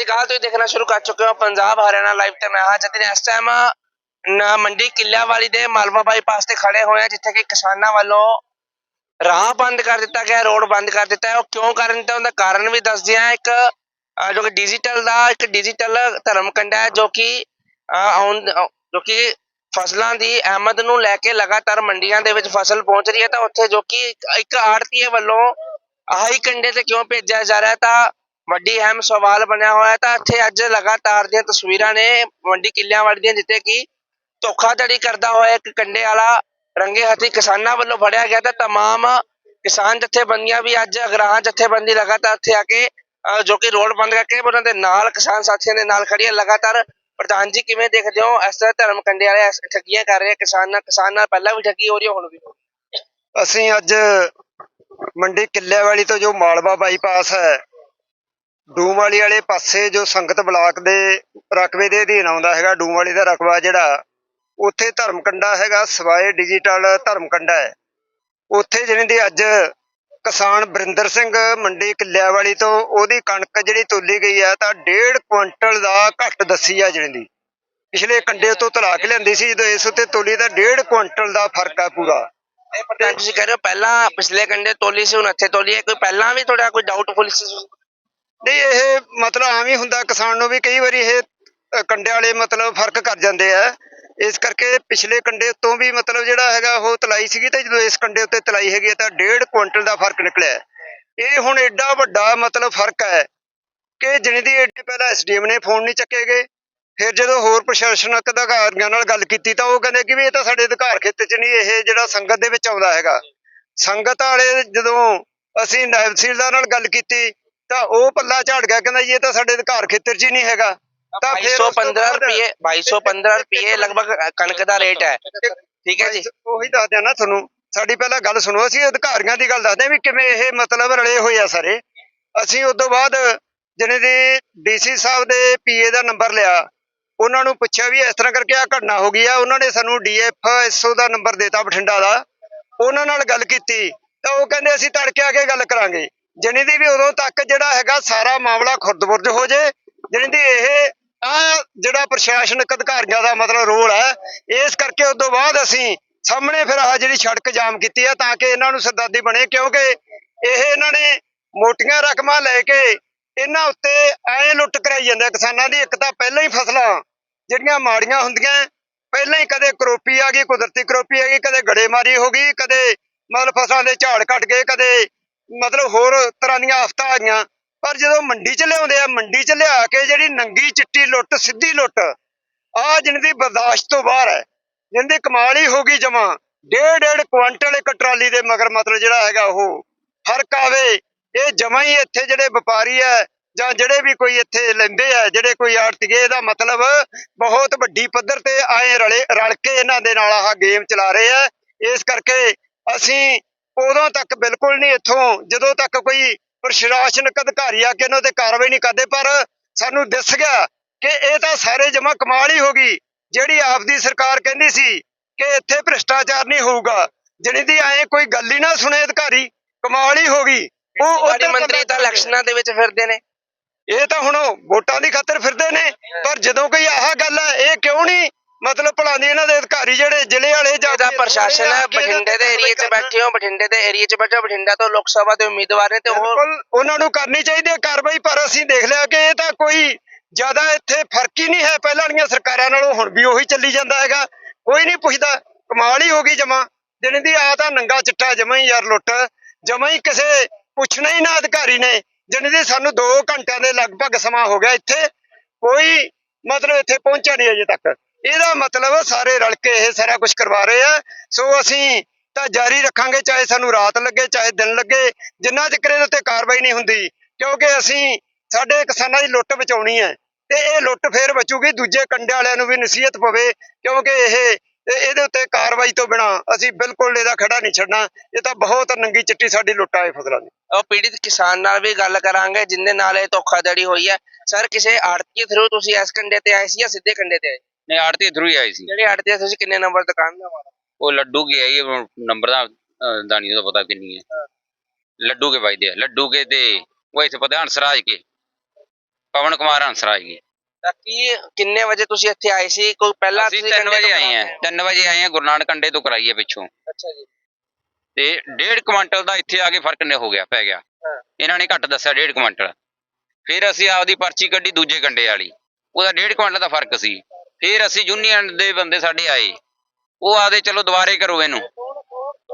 ਸਤਿ ਸ਼੍ਰੀ ਅਕਾਲ, ਤੁਸੀਂ ਦੇਖਣਾ ਸ਼ੁਰੂ ਕਰ ਚੁੱਕੇ ਹੋ ਪੰਜਾਬ ਹਰਿਆਣਾ ਲਾਈਵ ਤੇ ਮੈਂ ਹਾਂ। ਜਤਿਨ ਇਸ ਟਾਈਮ ਨਾ ਮੰਡੀ ਕਿੱਲਿਆਂ ਦੇ ਮਾਲਵਾ ਬਾਈਪਾਸ ਤੇ ਖੜੇ ਹੋਏ ਆ ਜਿੱਥੇ ਕਿ ਕਿਸਾਨਾਂ ਵੱਲੋਂ ਰਾਹ ਬੰਦ ਕਰ ਦਿੱਤਾ ਗਿਆ, ਰੋਡ ਬੰਦ ਕਰ ਦਿੱਤਾ ਹੈ। ਉਹ ਕਿਉਂ ਕਰਨ ਦਿੱਤਾ ਉਹਦਾ ਕਾਰਨ ਵੀ ਦੱਸਦੇ ਆ ਇੱਕ ਜੋ ਕਿ ਡਿਜੀਟਲ ਦਾ ਇੱਕ ਡਿਜੀਟਲ ਧਰਮ ਕੰਡਾ ਹੈ, ਜੋ ਕਿ ਜੋ ਕਿ ਫਸਲਾਂ ਦੀ ਆਮਦ ਨੂੰ ਲੈ ਕੇ ਲਗਾਤਾਰ ਮੰਡੀਆਂ ਦੇ ਵਿੱਚ ਫਸਲ ਪਹੁੰਚ ਰਹੀ ਹੈ। ਤਾਂ ਉੱਥੇ ਜੋ ਕਿ ਇੱਕ- ਆੜਤੀਏ ਵੱਲੋਂ ਆਹੀ ਕੰਡੇ ਤੇ ਕਿਉਂ ਭੇਜਿਆ ਜਾ ਰਿਹਾ ਤਾਂ ਵੱਡੀ ਅਹਿਮ ਸਵਾਲ ਬਣਿਆ ਹੋਇਆ ਹੈ ਤਾਂ ਇੱਥੇ ਅੱਜ ਲਗਾਤਾਰ ਦੀਆਂ ਤਸਵੀਰਾਂ ਨੇ ਮੰਡੀ ਕਿੱਲਿਆਂ ਵਾਲੀ ਦੀਆਂ ਜਿੱਥੇ ਕਿ ਧੋਖਾਧੜੀ ਕਰਦਾ ਹੋਇਆ ਇੱਕ ਕੰਡੇ ਵਾਲਾ ਰੰਗੇ ਹੱਥੀ ਕਿਸਾਨਾਂ ਵੱਲੋਂ ਫੜਿਆ ਗਿਆ ਤਾਂ तमाम ਕਿਸਾਨ ਜਥੇਬੰਦੀਆਂ ਵੀ ਅੱਜ ਅਗਰਾਹਾਂ ਜਥੇਬੰਦੀ ਲਗਾਤਾਰ ਇੱਥੇ ਆ ਕੇ ਅਹ, ਜੋ ਕਿ ਰੋਡ ਬੰਦ ਕਰਕੇ ਉਹਨਾਂ ਦੇ ਨਾਲ ਕਿਸਾਨ ਸਾਥੀਆਂ ਦੇ ਨਾਲ ਖੜੀ ਹੈ ਲਗਾਤਾਰ ਪ੍ਰਧਾਨ ਜੀ ਕਿਵੇਂ ਦੇਖਦੇ ਹੋ ਇਸ ਤਰ੍ਹਾਂ ਧਰਮ ਕੰਡੇ ਵਾਲੇ ਇਸ ਠੱਗੀਆਂ ਕਰ ਰਹੇ ਆ ਕਿਸਾਨ ਨਾਲ ਕਿਸਾਨ ਨਾਲ ਪਹਿਲਾਂ ਵੀ ਠੱਗੀ ਹੋ ਰਹੀ ਹੈ ਹੁਣ ਵੀ ਹੋ ਰਹੀ ਹੈ। ਅਸੀਂ ਅੱਜ ਮੰਡੀ ਕਿੱਲੇ ਵਾਲੀ ਤੋਂ ਜੋ ਮਾਲਵਾ ਬਾਈਪਾਸ ਹੈ ਡੂਮਵਾਲੀ ਵਾਲੇ ਪਾਸੇ ਜੋ ਸੰਗਤ ਬਲਾਕ ਦੇ ਰਕਬੇ ਦੇ ਅਧੀਨ ਆਉਂਦਾ ਹੈਗਾ ਡੂਮ ਦਾ ਰਕਬਾ ਜਿਹੜਾ, ਉੱਥੇ ਧਰਮਕੰਡਾ ਹੈਗਾ, ਸਵਾਏ ਡਿਜੀਟਲ ਧਰਮਕੰਡਾ ਹੈ। ਉੱਥੇ ਜਿਹੜੀ ਦੀ ਅੱਜ ਕਿਸਾਨ ਬਰਿੰਦਰ ਸਿੰਘ ਮੰਡੀ ਕਿੱਲਿਆਂ ਵਾਲੀ ਤੋਂ ਉਹਦੀ ਕਣਕ ਜਿਹੜੀ ਤੋਲੀ ਗਈ ਹੈ, ਤਾਂ 1.5 ਕੁਇੰਟਲ ਦਾ ਘੱਟ ਦੱਸੀ ਆ ਜਿਹੜੀ ਪਿਛਲੇ ਕੰਡੇ ਤੋਂ ਤਲਾ ਕੇ ਲਿਆਂਦੀ ਸੀ, ਜਦੋਂ ਇਸ ਉੱਤੇ ਤੋਲੀ, ਤਾਂ 1.5 ਕੁਇੰਟਲ ਦਾ ਫ਼ਰਕ ਆ ਪੂਰਾ। ਇਹ ਪ੍ਰਧਾਨ ਤੁਸੀਂ ਕਹਿ ਰਹੇ ਹੋ, ਪਹਿਲਾਂ ਪਿਛਲੇ ਕੰਡੇ ਤੋਲੀ ਸੀ, ਹੁਣ ਇੱਥੇ ਤੋਲੀ ਹੈ, ਕੋਈ ਪਹਿਲਾਂ ਵੀ ਤੁਹਾਡਾ ਕੋਈ ਡਾਊਟਫੁਲ ਸੀ? ਨਹੀਂ ਇਹ ਮਤਲਬ ਆਮ ਹੀ ਹੁੰਦਾ ਕਿਸਾਨ ਨੂੰ ਵੀ ਕਈ ਵਾਰੀ ਇਹ ਅ, ਕੰਡੇ ਵਾਲੇ ਮਤਲਬ ਫ਼ਰਕ ਕਰ ਜਾਂਦੇ ਆ ਇਸ ਕਰਕੇ ਪਿਛਲੇ ਕੰਡੇ ਤੋਂ ਵੀ ਮਤਲਬ ਜਿਹੜਾ ਹੈਗਾ ਉਹ ਤਲਾਈ ਸੀਗੀ ਤੇ ਜਦੋਂ ਇਸ ਕੰਡੇ ਉੱਤੇ ਤਲਾਈ ਹੈਗੀ ਹੈ ਤਾਂ ਡੇਢ ਕੁਇੰਟਲ ਦਾ ਫ਼ਰਕ ਨਿਕਲਿਆ ਹੈ। ਇਹ ਹੁਣ ਐਡਾ ਵੱਡਾ ਮਤਲਬ ਫ਼ਰਕ ਹੈ ਕਿ ਜਿਣੀ ਦੀ ਐਡੀ ਪਹਿਲਾਂ ਐਸਡੀਐਮ ਨੇ ਫੋਨ ਨਹੀਂ ਚੱਕੇ ਗਏ ਫਿਰ ਜਦੋਂ ਹੋਰ ਪ੍ਰਸ਼ਾਸਨਿਕ ਅਧਿਕਾਰੀਆਂ ਨਾਲ ਗੱਲ ਕੀਤੀ ਤਾਂ ਉਹ ਕਹਿੰਦੇ ਕਿ ਵੀ ਇਹ ਤਾਂ ਸਾਡੇ ਅਧਿਕਾਰ ਖੇਤਰ 'ਚ ਨਹੀਂ ਇਹ ਜਿਹੜਾ ਸੰਗਤ ਦੇ ਵਿੱਚ ਆਉਂਦਾ ਹੈਗਾ ਸੰਗਤ ਵਾਲੇ ਜਦੋਂ ਅਸੀਂ ਨਾਇਬ ਤਹਿਸੀਲਦਾਰ ਨਾਲ ਗੱਲ ਕੀਤੀ ਤਾਂ ਉਹ ਪੱਲਾ ਝਾੜ ਗਿਆ ਕਹਿੰਦਾ ਜੀ ਇਹ ਤਾਂ ਸਾਡੇ ਅਧਿਕਾਰ ਖੇਤਰ 'ਚ ਹੀ ਨਹੀਂ ਹੈਗਾ। ਤਾਂ ਫਿਰ ਉਸ ਤੋਂ 2215 ਬਾਅਦ- ਰੁਪਏ 2215 ਰੁਪਏ ਲਗਭਗ ਕਣਕ ਦਾ ਰੇਟ ਹੈ। ਠੀਕ ਹੈ ਜੀ? ਉਹੀ ਦੱਸਦੇ ਨਾ ਤੁਹਾਨੂੰ ਸਾਡੀ ਪਹਿਲਾਂ ਗੱਲ ਸੁਣੋ ਅਸੀਂ ਅਧਿਕਾਰੀਆਂ ਦੀ ਗੱਲ ਦੱਸਦੇ ਵੀ ਕਿਵੇਂ ਇਹ ਮਤਲਬ ਰਲੇ ਹੋਏ ਆ ਸਾਰੇ। ਅਸੀਂ ਉਸ ਤੋਂ ਬਾਅਦ ਜਿਹਨੇ ਦੀ ਡੀਸੀ ਸਾਹਿਬ ਦੇ ਪੀਏ ਦਾ ਨੰਬਰ ਲਿਆ ਉਹਨਾਂ ਨੂੰ ਪੁੱਛਿਆ ਵੀ ਇਸ ਤਰ੍ਹਾਂ ਕਰਕੇ ਆ ਘਟਨਾ ਹੋ ਗਈ ਆ ਉਹਨਾਂ ਨੇ ਸਾਨੂੰ ਡੀਐਫ ਐਸਓ ਦਾ ਨੰਬਰ ਦਿੱਤਾ ਬਠਿੰਡਾ ਦਾ। ਉਹਨਾਂ ਨਾਲ ਗੱਲ ਕੀਤੀ ਤਾਂ ਉਹ ਕਹਿੰਦੇ ਅਸੀਂ ਤੜਕੇ ਆ ਕੇ ਗੱਲ ਕਰਾਂਗੇ। ਜਣੀ ਦੀ ਵੀ ਉਦੋਂ ਤੱਕ ਜਿਹੜਾ ਹੈਗਾ ਸਾਰਾ ਮਾਮਲਾ ਖੁਰਦਬੁਰਦ ਹੋ ਜੇ। ਜਣੀ ਦੀ ਇਹ ਆ ਜਿਹੜਾ ਪ੍ਰਸ਼ਾਸਨਿਕ ਅਧਿਕਾਰੀਆਂ ਦਾ ਮਤਲਬ ਰੋਲ ਹੈ, ਇਸ ਕਰਕੇ ਉਸ ਤੋਂ ਬਾਅਦ ਅਸੀਂ ਸਾਹਮਣੇ ਫਿਰ ਆ ਜਿਹੜੀ ਸੜਕ ਜਾਮ ਕੀਤੀ ਹੈ ਤਾਂ ਕਿ ਇਹਨਾਂ ਨੂੰ ਸਰਦਾਦੀ ਬਣੇ, ਕਿਉਂਕਿ ਇਹ ਇਹਨਾਂ ਨੇ ਮੋਟੀਆਂ ਰਕਮਾਂ ਲੈ ਕੇ ਇਹਨਾਂ ਉੱਤੇ ਐ ਲੁੱਟ ਕਰਾਈ ਜਾਂਦੇ ਆ ਕਿਸਾਨਾਂ ਦੀ। ਇੱਕ ਤਾਂ ਪਹਿਲਾਂ ਹੀ ਫਸਲਾਂ ਜਿਹੜੀਆਂ ਮਾੜੀਆਂ ਹੁੰਦੀਆਂ, ਪਹਿਲਾਂ ਹੀ ਕਦੇ ਕਰੋਪੀ ਆ ਗਈ, ਕੁਦਰਤੀ ਕਰੋਪੀ ਆ ਗਈ, ਕਦੇ ਗੜੇਮਾਰੀ ਹੋ ਗਈ, ਕਦੇ ਮਤਲਬ ਫਸਲਾਂ ਦੇ ਝਾੜ ਕੱਟ ਗਏ, ਕਦੇ ਮਤਲਬ ਹੋਰ ਤਰ੍ਹਾਂ ਦੀਆਂ ਆਫਤਾਂ ਆ ਗਈਆਂ। ਪਰ ਜਦੋਂ ਮੰਡੀ 'ਚ ਲਿਆਉਂਦੇ ਆ, ਮੰਡੀ 'ਚ ਲਿਆ ਕੇ ਜਿਹੜੀ ਨੰਗੀ ਚਿੱਟੀ ਲੁੱਟ, ਸਿੱਧੀ ਲੁੱਟ ਆ ਜਿੰਦੀ ਬਰਦਾਸ਼ਤ ਤੋਂ ਬਾਹਰ ਹੈ ਜਿੰਦੀ ਕਮਾਲ ਹੀ ਹੋ ਗਈ ਜਮਾ ਡੇਢ ਡੇਢ ਕੁਆਂਟਲ ਇੱਕ ਟਰਾਲੀ ਦੇ ਮਗਰ ਮਤਲਬ ਜਿਹੜਾ ਹੈਗਾ ਉਹ, ਫ਼ਰਕ ਆਵੇ, ਇਹ ਜਮਾ ਹੀ ਇੱਥੇ ਜਿਹੜੇ ਵਪਾਰੀ ਹੈ, ਜਾਂ ਜਿਹੜੇ ਵੀ ਕੋਈ ਇੱਥੇ ਲੈਂਦੇ ਆ, ਜਿਹੜੇ ਕੋਈ ਆੜਤੀਏ, ਇਹਦਾ ਮਤਲਬ ਬਹੁਤ ਵੱਡੀ ਪੱਧਰ ਤੇ ਆਏ ਰਲੇ, ਰਲ ਕੇ ਇਹਨਾਂ ਦੇ ਨਾਲ ਆਹ ਗੇਮ ਚਲਾ ਰਹੇ ਆ। ਇਸ ਕਰਕੇ ਅਸੀਂ ਉਦੋਂ ਤੱਕ ਬਿਲਕੁਲ ਨਹੀਂ ਇੱਥੋਂ। ਜਦੋਂ ਤੱਕ ਕੋਈ ਪ੍ਰਸ਼ਾਸਨਿਕ ਅਧਿਕਾਰੀ ਆ ਕੇ ਇਹਨਾਂ ਤੇ ਕਾਰਵਾਈ ਨਹੀਂ ਕਰਦੇ ਪਰ ਸਾਨੂੰ ਦਿਸ ਗਿਆ ਕਿ ਇਹ ਤਾਂ ਸਾਰੇ ਜਮਾ ਕਮਾਲ ਹੀ ਹੋ ਗਈ। ਜਿਹੜੀ ਆਪ ਦੀ ਸਰਕਾਰ ਕਹਿੰਦੀ ਸੀ ਕਿ ਇੱਥੇ ਭ੍ਰਿਸ਼ਟਾਚਾਰ ਨਹੀਂ ਹੋਊਗਾ ਜਿਹੜੀ ਦੀ ਐ ਕੋਈ ਗੱਲ ਹੀ ਨਾ ਸੁਣੇ ਅਧਿਕਾਰੀ ਕਮਾਲ ਹੀ ਹੋ ਗਈ। ਉਹ ਉੱਧਰ ਮੰਤਰੀ ਤਾਂ ਇਲੈਕਸ਼ਨਾਂ ਦੇ ਵਿੱਚ ਫਿਰਦੇ ਨੇ। ਇਹ ਤਾਂ ਹੁਣ ਵੋਟਾਂ ਦੀ ਖਾਤਰ ਫਿਰਦੇ ਨੇ ਪਰ ਜਦੋਂ ਕੋਈ ਆਹ ਗੱਲ ਹੈ ਇਹ ਕਿਉਂ ਨਹੀਂ ਮਤਲਬ ਭਲਾਂਦੀ ਇਹਨਾਂ ਦੇ ਅਧਿਕਾਰੀ ਜਿਹੜੇ ਜ਼ਿਲ੍ਹੇ ਵਾਲੇ ਜਾਂ ਕੋਈ ਪ੍ਰਸ਼ਾਸਨ ਹੈ ਬਠਿੰਡੇ ਦੇ ਤੇ ਏਰੀਆ 'ਚ ਬੈਠੇ ਹੋ ਬਠਿੰਡੇ ਦੇ ਏਰੀਆ 'ਚ ਬੈਠੇ ਹੋ ਬਠਿੰਡਾ ਤੋਂ ਲੋਕ ਸਭਾ ਦੇ ਉਮੀਦਵਾਰ ਨੇ ਤੇ ਉਹ ਬਿਲਕੁਲ ਉਹਨਾਂ ਨੂੰ ਕਰਨੀ ਚਾਹੀਦੀ ਹੈ ਕਾਰਵਾਈ ਪਰ ਅਸੀਂ ਦੇਖ ਲਿਆ ਕਿ ਇਹ ਤਾਂ ਕੋਈ ਜ਼ਿਆਦਾ ਇੱਥੇ ਫ਼ਰਕ ਹੀ ਨਹੀਂ ਹੈ। ਪਹਿਲਾਂ ਵਾਲੀਆਂ ਸਰਕਾਰਾਂ ਨਾਲੋਂ ਹੁਣ ਵੀ ਉਹੀ ਚੱਲੀ ਜਾਂਦਾ ਹੈਗਾ। ਕੋਈ ਨਹੀਂ ਪੁੱਛਦਾ ਕਮਾਲ ਹੀ ਹੋ ਗਈ ਜਮਾ। ਜਿਹਨੇ ਦੀ ਆ ਤਾਂ ਨੰਗਾ ਚਿੱਟਾ ਜਮਾ ਹੀ ਯਾਰ ਲੁੱਟ। ਜਮਾ ਹੀ ਕਿਸੇ ਪੁੱਛਣਾ ਹੀ ਨਾ ਅਧਿਕਾਰੀ ਨੇ। ਜਿਹਨੇ ਦੀ ਸਾਨੂੰ 2 ਘੰਟਿਆਂ ਦੇ ਲਗਭਗ ਸਮਾਂ ਹੋ ਗਿਆ ਇੱਥੇ। ਕੋਈ ਮਤਲਬ ਇੱਥੇ ਪਹੁੰਚਿਆ ਨਹੀਂ ਅਜੇ ਤੱਕ। ਇਹਦਾ ਮਤਲਬ ਸਾਰੇ ਰਲ ਕੇ ਇਹ ਸਾਰਾ ਕੁਝ ਕਰਵਾ ਰਹੇ ਆ। ਸੋ ਅਸੀਂ ਤਾਂ ਜਾਰੀ ਰੱਖਾਂਗੇ, ਚਾਹੇ ਸਾਨੂੰ ਰਾਤ ਲੱਗੇ, ਚਾਹੇ ਦਿਨ ਲੱਗੇ, ਜਿੰਨਾ ਚਿਰ ਇਹਦੇ ਉੱਤੇ ਕਾਰਵਾਈ ਨਹੀਂ ਹੁੰਦੀ, ਕਿਉਂਕਿ ਅਸੀਂ, ਸਾਡੇ ਕਿਸਾਨਾਂ ਦੀ ਲੁੱਟ ਬਚਾਉਣੀ ਹੈ। ਤੇ ਇਹ ਲੁੱਟ ਫੇਰ ਬਚੂਗੀ, ਦੂਜੇ ਕੰਡੇ ਵਾਲਿਆਂ ਨੂੰ ਵੀ ਨਸੀਹਤ ਪਵੇ, ਕਿਉਂਕਿ ਇਹ ਇਹਦੇ ਉੱਤੇ ਕਾਰਵਾਈ ਤੋਂ ਬਿਨਾ ਅਸੀਂ ਬਿਲਕੁਲ ਇਹਦਾ ਖੜਾ ਨਹੀਂ ਛੱਡਣਾ। ਇਹ ਤਾਂ ਬਹੁਤ ਨੰਗੀ ਚਿੱਟੀ ਸਾਡੀ ਲੁੱਟ ਆਏ ਫਸਲਾਂ ਦੀ। ਉਹ ਪੀੜਿਤ ਕਿਸਾਨ ਨਾਲ ਵੀ ਗੱਲ ਕਰਾਂਗੇ ਜਿੰਦੇ ਨਾਲ ਇਹ ਧੋਖਾਧੜੀ ਹੋਈ ਹੈ। ਸਰ, ਕਿਸੇ ਆੜਤੀ ਥਰੂ ਤੁਸੀਂ ਇਸ ਕੰਡੇ ਤੇ ਆਏ ਸੀ ਜਾਂ ਸਿੱਧੇ ਕੰਡੇ ਤੇ ਆਏ? ਨਹੀਂ ਆੜਤੀ ਥਰੂ ਹੀ ਆਈ ਸੀ। ਜਿਹੜੇ ਆੜਤੀ ਤੁਸੀਂ ਕਿੰਨੇ ਨੰਬਰ ਦੁਕਾਨ ਦਾ ਵਾਲਾ ਉਹ ਲੱਡੂ ਕੇ ਆਈ ਨੰਬਰ ਦਾ ਅਹ, ਦਾ ਨਹੀਂ ਉਹਦਾ ਪਤਾ ਕਿੰਨੀ ਹੈ। ਲੱਡੂ ਕੇ ਦੇ ਲੱਡੂ ਕੇ ਤੇ ਉਹ ਇੱਥੇ ਪਤਾ ਹੰਸਰਾਜ ਕੇ ਪਵਨ ਕੁਮਾਰ ਹੰਸਰਾਜ ਜੀ ਤਾਂ ਕੀ ਕਿੰਨੇ ਵਜੇ ਤੁਸੀਂ ਇੱਥੇ ਆਏ ਸੀ? ਕੋਈ ਪਹਿਲਾਂ ਅਸੀਂ ਤੁਸੀਂ 3 ਕੰਡੇ ਵਜੇ ਤੋਂ ਆਏ ਆ ਕਰਾਏ? 3 ਵਜੇ ਆਏ ਆ ਗੁਰੂ ਨਾਨਕ ਕੰਡੇ ਤੋਂ ਕਰਾਈਏ ਪਿੱਛੋਂ। ਅੱਛਾ ਜੀ। ਤੇ ਡੇਢ ਕੁਆਂਟਲ ਦਾ ਇੱਥੇ ਆ ਕੇ ਫ਼ਰਕ ਨੇ ਹੋ ਗਿਆ ਪੈ ਗਿਆ। ਹਾਂ। ਇਹਨਾਂ ਨੇ ਘੱਟ ਦੱਸਿਆ ਡੇਢ ਕੁਆਂਟਲ ਫਿਰ ਅਸੀਂ ਆਪਦੀ ਪਰਚੀ ਕੱਢੀ ਦੂਜੇ ਕੰਡੇ ਵਾਲੀ। ਉਹਦਾ ਡੇਢ ਕੁਆਂਟਲ ਦਾ ਫ਼ਰਕ ਸੀ। ਫਿਰ ਅਸੀਂ ਯੂਨੀਅਨ ਦੇ ਬੰਦੇ ਸਾਡੇ ਆਏ। ਉਹ ਆਦੇ ਚਲੋ ਦੁਬਾਰੇ ਕਰੋ ਇਹਨੂੰ।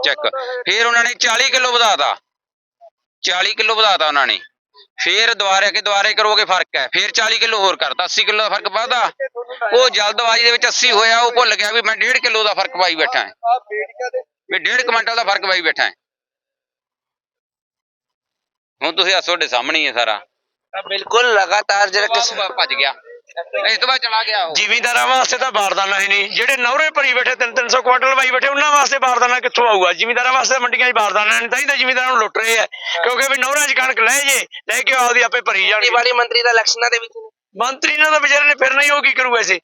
ਚੈੱਕ। ਫਿਰ ਉਹਨਾਂ ਨੇ 40 ਕਿਲੋ ਵਧਾਤਾ। 40 ਕਿਲੋ ਵਧਾਤਾ ਉਹਨਾਂ ਨੇ। ਫਿਰ ਦੁਬਾਰੇ ਕਿ ਦੁਬਾਰੇ ਕਰੋਗੇ ਫ਼ਰਕ ਹੈ। ਫਿਰ 40 ਕਿਲੋ ਹੋਰ ਕਰਤਾ। 80 ਕਿਲੋ ਦਾ ਫ਼ਰਕ ਵਧਾ ਉਹ ਜਲਦਬਾਜ਼ੀ ਦੇ ਵਿੱਚ 80 ਹੋਇਆ। ਉਹ ਭੁੱਲ ਗਿਆ ਵੀ ਮੈਂ 1.5 ਕਿਲੋ ਦਾ ਫ਼ਰਕ ਪਾਈ ਬੈਠਾ ਹਾਂ। ਵੀ 1.5 ਕੁਇੰਟਲ ਦਾ ਫ਼ਰਕ ਪਾਈ ਬੈਠਾ ਹਾਂ। ਹੁਣ ਤੁਸੀਂ ਆ ਤੁਹਾਡੇ ਸਾਹਮਣੇ ਹੀ ਹੈ ਸਾਰਾ। ਤਾਂ ਬਿਲਕੁਲ ਲਗਾਤਾਰ ਜਿਹੜਾ ਕਿਸ ਭੱਜ ਗਿਆ। ਇਸ ਤੋਂ ਬਾਅਦ ਚਲਾ ਗਿਆ ਉਹ। ਜ਼ਿਮੀਂਦਾਰਾਂ ਵਾਸਤੇ ਤਾਂ ਬਾਰਦਾਨਾ ਹੀ ਨਹੀਂ। ਜਿਹੜੇ ਨੌਰੇ ਭਰੀ ਬੈਠੇ 3-300 ਕੁਆਂਟਲ ਵਾਈ ਬੈਠੇ ਉਹਨਾਂ ਵਾਸਤੇ ਬਾਰਦਾਨਾ ਕਿੱਥੋਂ ਆਊਗਾ? ਜ਼ਿਮੀਂਦਾਰਾਂ ਵਾਸਤੇ ਮੰਡੀਆਂ 'ਚ ਬਾਰਦਾਨਾ ਨਹੀਂ ਤਾਂ ਹੀ ਤਾਂ ਜ਼ਿਮੀਂਦਾਰਾਂ ਨੂੰ ਲੁੱਟ ਰਹੇ ਆ। ਕਿਉਂਕਿ ਵੀ ਨੌਰਾਂ 'ਚ ਕਣਕ ਲੈ ਜੇ ਲੈ ਕੇ ਆਪਦੀ ਆਪੇ ਭਰੀ ਜਾਣਗੇ ਖੇਤੀਬਾੜੀ ਮੰਤਰੀ ਦਾ ਇਲੈਕਸ਼ਨਾਂ ਦੇ ਵਿੱਚ ਨੇ। ਮੰਤਰੀ ਨੇ ਤਾਂ ਵਿਚਾਰੇ ਨੇ ਫਿਰਨਾ ਹੀ ਉਹ ਕੀ ਕਰੂਗਾ ਇਸੇ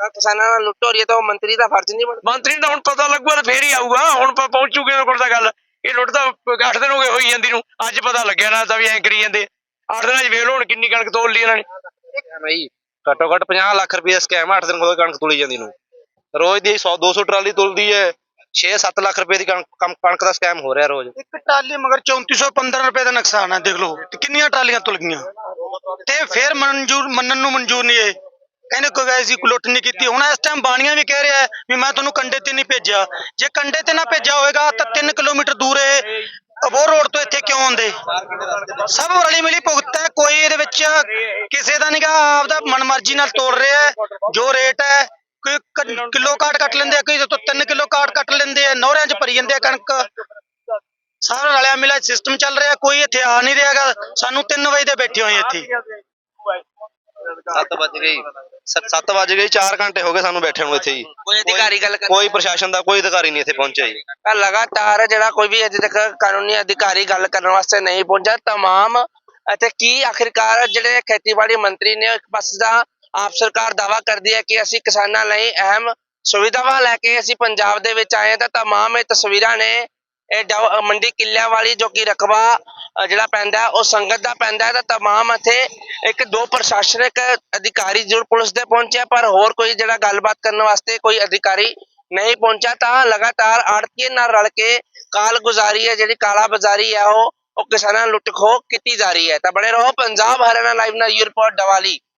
ਤਾਂ ਕਿਸਾਨਾਂ ਨਾਲ ਲੁੱਟ ਹੋ ਰਹੀ ਹੈ ਤਾਂ ਉਹ ਮੰਤਰੀ ਦਾ ਫਰਜ਼ ਨਹੀਂ ਬਣਦਾ। ਮੰਤਰੀ ਨੂੰ ਤਾਂ ਹੁਣ ਪਤਾ ਲੱਗੂਗਾ ਤਾਂ ਫੇਰ ਹੀ ਆਊਗਾ। ਹੁਣ ਪ- ਪਹੁੰਚੂਗੇ ਉਹਨਾਂ ਕੋਲ ਤਾਂ ਗੱਲ। ਇਹ ਲੁੱਟ ਤਾਂ 8 ਦਿਨ ਹੋ ਗਏ ਹੋਈ ਜਾਂਦੀ ਨੂੰ। ਅੱਜ ਪਤਾ ਲੱਗਿਆ ਨਾ ਤਾਂ ਵੀ ਐਂ ਕਰੀ ਜਾਂਦੇ। 8 ਦਿਨਾਂ 'ਚ ਵੇਖ ਲਓ ਹੁਣ ਕਿੰਨੀ ਕਣਕ ਤੋਲ ਲਈ ਇਹਨਾਂ ਨੇ। ਬਈ, ਘੱਟੋ ਘੱਟ 50 ਲੱਖ ਰੁਪਏ ਸਕੈਮ 8 ਦਿਨ ਕੋਲ ਕਣਕ ਤੁਲੀ ਜਾਂਦੀ ਨੂੰ। ਰੋਜ਼ ਦੀ 100 200 ਟਰਾਲੀ ਤੁਲਦੀ ਹੈ 6-7 ਲੱਖ ਰੁਪਏ ਦੀ ਕਣਕ ਦਾ ਸਕੈਮ ਹੋ ਰਿਹਾ ਰੋਜ਼। ਇੱਕ ਟਰਾਲੀ ਮਗਰ 3415 ਰੁਪਏ ਦਾ ਨੁਕਸਾਨ ਹੈ ਦੇਖ ਲਓ ਕਿੰਨੀਆਂ ਟਰਾਲੀਆਂ ਤੁਲ ਗਈਆਂ। ਤੇ ਫਿਰ ਮਨਜ਼ੂਰ, ਮੰਨਣ ਨੂੰ ਮਨਜ਼ੂਰ ਨਹੀਂ ਹੈ ਕਹਿੰਦੇ ਕੋਈ ਵੈਸੀ ਲੁੱਟ ਨਹੀਂ ਕੀਤੀ। ਹੁਣ ਇਸ ਟਾਈਮ ਬਾਣੀਆਂ ਵੀ ਕਹਿ ਰਿਹਾ ਵੀ ਮੈਂ ਤੁਹਾਨੂੰ ਕੰਡੇ ਤੇ ਨਹੀਂ ਭੇਜਿਆ। ਜੇ ਕੰਡੇ ਤੇ ਨਾ ਭੇਜਿਆ ਹੋਵੇਗਾ ਤਾਂ 3 ਕਿਲੋਮੀਟਰ ਦੂਰ ਇਹ ਅਬੋਰ ਰੋਡ ਤੋਂ ਇੱਥੇ ਕਿਉਂ ਆਉਂਦੇ? ਸਭ ਰਲੀ ਮਿਲੀ ਭੁਗਤ ਹੈ, ਕੋਈ ਕਿਸੇ ਦਾ ਨਹੀਂਗਾ ਆਪਦਾ ਮਨਮਰਜ਼ੀ ਨਾਲ ਤੋੜ ਰਿਹਾ ਹੈ ਜੋ ਰੇਟ ਹੈ ਕੋਈ ਕ- ਕਿਲੋ ਕਾਟ ਕੱਟ ਲੈਂਦੇ ਆ ਕੋਈ ਤੋਂ 3 ਕਿਲੋ ਕਾਟ ਕੱਟ ਲੈਂਦੇ ਆ ਨੌਰਿਆਂ 'ਚ ਭਰੀ ਜਾਂਦੇ ਆ ਕਣਕ। ਸਾਰਾ ਰਲਿਆ ਮਿਲਿਆ ਸਿਸਟਮ ਚੱਲ ਰਿਹਾ ਕੋਈ ਇੱਥੇ ਆ ਨਹੀਂ ਰਿਹਾਗਾ ਸਾਨੂੰ 3 ਵਜੇ ਦੇ ਬੈਠੇ ਹੋਏ ਇੱਥੇ। 7 ਵਜ ਗਏ। 7 ਵਜ ਗਏ 4 ਘੰਟੇ ਹੋ ਗਏ ਸਾਨੂੰ ਬੈਠੇ ਨੂੰ ਇੱਥੇ ਜੀ ਕੋਈ ਅਧਿਕਾਰੀ ਗੱਲ ਕਰ ਕੋਈ ਪ੍ਰਸ਼ਾਸਨ ਦਾ ਕੋਈ ਅਧਿਕਾਰੀ ਨਹੀਂ ਇੱਥੇ ਪਹੁੰਚਿਆ ਜੀ। ਤਾਂ ਲਗਾਤਾਰ ਜਿਹੜਾ ਕੋਈ ਵੀ ਅਜੇ ਤੱਕ ਕਾਨੂੰਨੀ ਅਧਿਕਾਰੀ ਗੱਲ ਕਰਨ ਵਾਸਤੇ ਨਹੀਂ ਪਹੁੰਚਾ ਤਮਾਮ ਅਤੇ ਕੀ ਆਖਿਰਕਾਰ ਜਿਹੜੇ ਖੇਤੀਬਾੜੀ ਮੰਤਰੀ ਨੇ ਇੱਕ ਪਾਸੇ ਦਾ ਆਪ ਸਰਕਾਰ ਦਾਵਾ ਕਰਦੀ ਹੈ ਕਿ ਅਸੀਂ ਕਿਸਾਨਾਂ ਲਈ ਅਹਿਮ ਸੁਵਿਧਾਵਾਂ ਲੈ ਕੇ ਅਸੀਂ ਪੰਜਾਬ ਦੇ ਵਿੱਚ ਆਏ ਹਾਂ, ਤਾਂ ਤਮਾਮ ਇਹ ਤਸਵੀਰਾਂ ਨੇ, ਇਹ ਮੰਡੀ ਕਿੱਲਿਆਂ ਵਾਲੀ ਜੋ ਕਿ ਰਕਬਾ ਜਿਹੜਾ ਪੈਂਦਾ, ਉਹ ਸੰਗਤ ਦਾ ਪੈਂਦਾ ਤਾਂ ਤਮਾਮ ਇੱਥੇ ਇੱਕ ਦੋ ਪ੍ਰਸ਼ਾਸਨਿਕ ਅਧਿਕਾਰੀ ਜ਼ਰੂਰ ਪੁਲਿਸ ਦੇ ਪਹੁੰਚਿਆ, ਪਰ ਹੋਰ ਕੋਈ ਜਿਹੜਾ ਗੱਲਬਾਤ ਕਰਨ ਵਾਸਤੇ ਕੋਈ ਅਧਿਕਾਰੀ ਨਹੀਂ ਪਹੁੰਚਾ ਤਾਂ ਲਗਾਤਾਰ ਆੜਤੀਏ ਨਾਲ ਰਲ ਕੇ ਕਾਲਗੁਜ਼ਾਰੀ ਹੈ, ਜਿਹੜੀ ਕਾਲਾ ਬਾਜ਼ਾਰੀ ਹੈ, ਉਹ ਉਹ ਕਿਸਾਨਾਂ ਨੂੰ ਲੁੱਟ ਖੋਹ ਕੀਤੀ ਜਾ ਰਹੀ ਹੈ। ਤਾਂ ਬਣੇ ਰਹੋ ਪੰਜਾਬ ਹਰਿਆਣਾ ਲਾਈਵ ਨਾਲ, ਇਹ ਰਿਪੋਰਟ ਡਵਾਲੀ